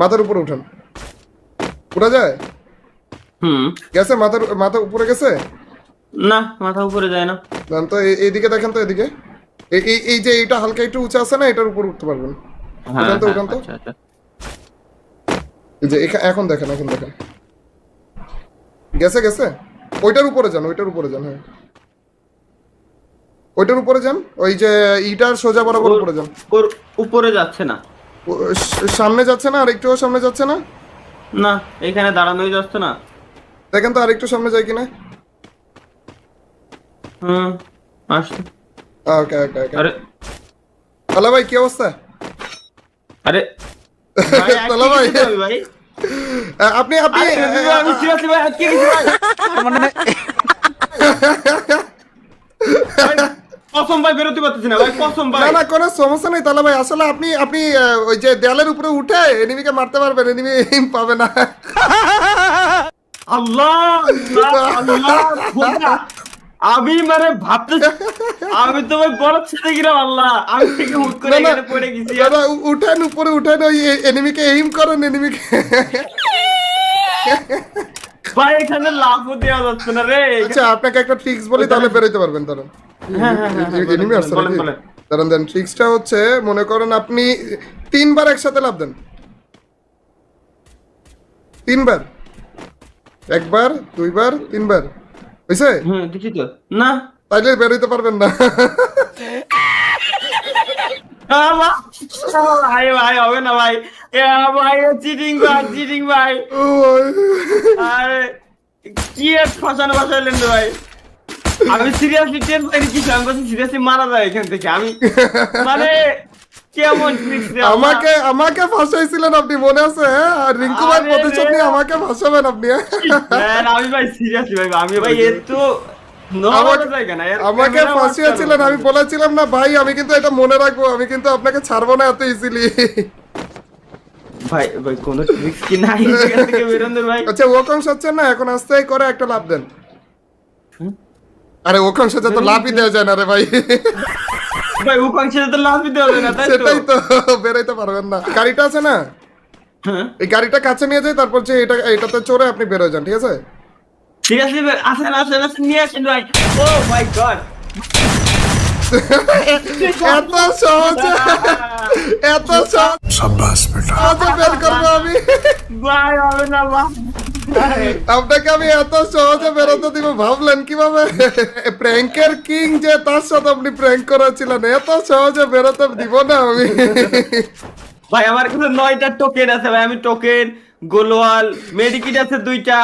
মাথার উপরে উঠান। উঠা যায়? হুম। গেছে? মাথার মাথা উপরে গেছে? না মাথা উপরে যায় না। দেন তো এই- এইদিকে দেখেন তো এদিকে। এই- এই যে এইটা হালকা একটু উঁচা আছে না এটার উপর উঠতে পারবেন। হ্যাঁ উঠান তো, হ্যাঁ, উঠান তো। আচ্ছা আচ্ছা। এই যে এখন দেখেন এখন দেখেন। গেছে গেছে? ওইটার উপরে যান ওইটার উপরে যান হ্যাঁ। ওইটার উপরে যান ওই যে ইটার সোজা বরাবর উপরে যান। উপরে যাচ্ছে না। সামনে যাচ্ছে না? আর একটুও সামনে যাচ্ছে না? না এখানে দাঁড়ানোই যাচ্ছে না। দেখেন তো আর একটু সামনে যায় কিনা? হুম আসছে। ওকে ওকে ওকে। আরে। হ্যালো ভাই কি অবস্থা? আরে ভাই, তালা ভাই। ভাই? আপনি আপনি আমি seriously ভাই, আটকে গেছি ভাই। ভাই, কসম ভাই বেরোতে পারতেছি না ভাই কসম ভাই। না কোনো সমস্যা নেই তাহলে ভাই আসলে আপনি আপনি ওই যে দেয়ালের উপরে উঠে এনিমিকে মারতে পারবেন এনিমি পাবে না। আল্লাহ আল্লাহ, আল্লাহ আমি মানে ভাবতে আমি তো ভাই বড় ছেড়ে গেলাম আল্লাহ। আমি থেকে হুট করে না না এখানে পড়ে গেছি। উঠেন উপরে উঠেন ওই এনিমিকে এইম করেন এনিমিকে ভাই এখানে দেওয়া যাচ্ছে না রে। আচ্ছা আপনাকে একটা ট্রিক্স বলি তাহলে বেরোতে পারবেন হ্যাঁ, এনিমি আসছে বলেন, নাকি বলেন। দাঁড়ান দেন ট্রিক্সটা হচ্ছে মনে করেন আপনি তিনবার একসাথে লাভ দেন। তিনবার। একবার দুইবার তিনবার। তো। না। তাইলে বেরোতে পারবেন না। ভাই ভাই হবে না ভাই। ভাই চিটিং ভাই চিটিং ভাই। আরে কি ফসানো ফসাইলেন ভাই? আমি সিরিয়াসলি টেন পাইনি কিছু আমি বলছি সিরিয়াসলি মারা যায় এখান থেকে আমি মানে কেমন। আমাকে আমাকে ফাঁসাইছিলেন আপনি মনে আছে হ্যাঁ? আর রিঙ্কু ভাই প্রতিশোধ নিয়ে আমাকে ফাঁসাবেন আপনি হ্যাঁ? আমি ভাই সিরিয়াসলি ভাই আমি ভাই এর তো আমাকে- ফাঁসিয়েছিলেন আমি বলেছিলাম না ভাই আমি কিন্তু এটা মনে রাখব আমি কিন্তু আপনাকে ছাড়বো না এত ইজিলি ভাই ভাই কোন ট্রিক্স কি নাই আচ্ছা না এখন আস্তে করে একটা লাভ দেন? আরে ওখাংশে তো লাভই দেওয়া যায় না রে ভাই। ভাই তো লাভই দেওয়া যায় না সেটাই তো পারবেন না। গাড়িটা আছে না? হ্যাঁ। এই গাড়িটা কাছে নিয়ে যাই তারপর যে এটা এটাতে চড়ে আপনি বেরোয় যান ঠিক আছে? ঠিক আছে আসেন আসেন আসেন নিয়ে আসেন ভাই। Oh my god. এত সহজ। এত সহজ। সাব্বাস বেটা। আজ বের আমি। হবে না আপনাকে আমি এত সহজে বেরোতে দিব ভাবলেন কীভাবে? প্র্যাঙ্কের কিং যে তার সাথে আপনি প্র্যাঙ্ক করেছিলেন এত সহজে বেরোতে দিব না আমি। ভাই আমার কাছে নয়টা টোকেন আছে ভাই আমি টোকেন গোলওয়াল মেডিকিট আছে দুইটা।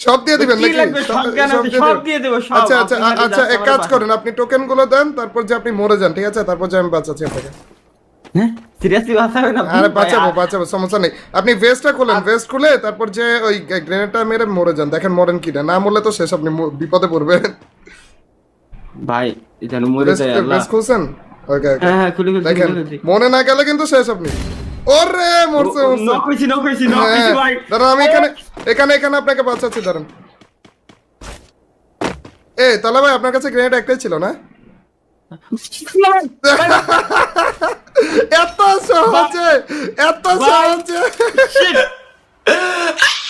সব দিয়ে দিবেন নাকি? সব দিয়ে দেবো, সব। আচ্ছা আচ্ছা আচ্ছা এক কাজ করেন আপনি টোকেনগুলো দেন তারপর যে আপনি মরে যান ঠিক আছে? তারপর যে আমি বাঁচাচ্ছি আপনাকে। সিরিয়াসলি বাঁচাবে না? আরে বাঁচাবো বাঁচাবো সমস্যা নেই। আপনি ভেস্টটা খুলেন ভেস্ট খুলে তারপর যে ওই গ্রেনেডটা মেরে মরে যান। দেখেন মরেন কিনা। না মরলে তো শেষ আপনি বিপদে পড়বেন। ভাই যেন মরে যায় আল্লাহ। ভেস্ট খুলছেন? ওকে ওকে হ্যাঁ হ্যাঁ খুলে খুলে দেখেন না গেলে কিন্তু শেষ আপনি। ওরে মরছে মরছে। নক হয়েছি নক হয়েছি নক হ্যাঁ। ভাই। দাঁড়ান আমি এখানে এখানে এখানে আপনাকে বাঁচাচ্ছি দাঁড়ান। এ তাহলে ভাই আপনার কাছে গ্রেনেড একটাই ছিল না? やったー、ショーホンジェやったー、ショーホンジェ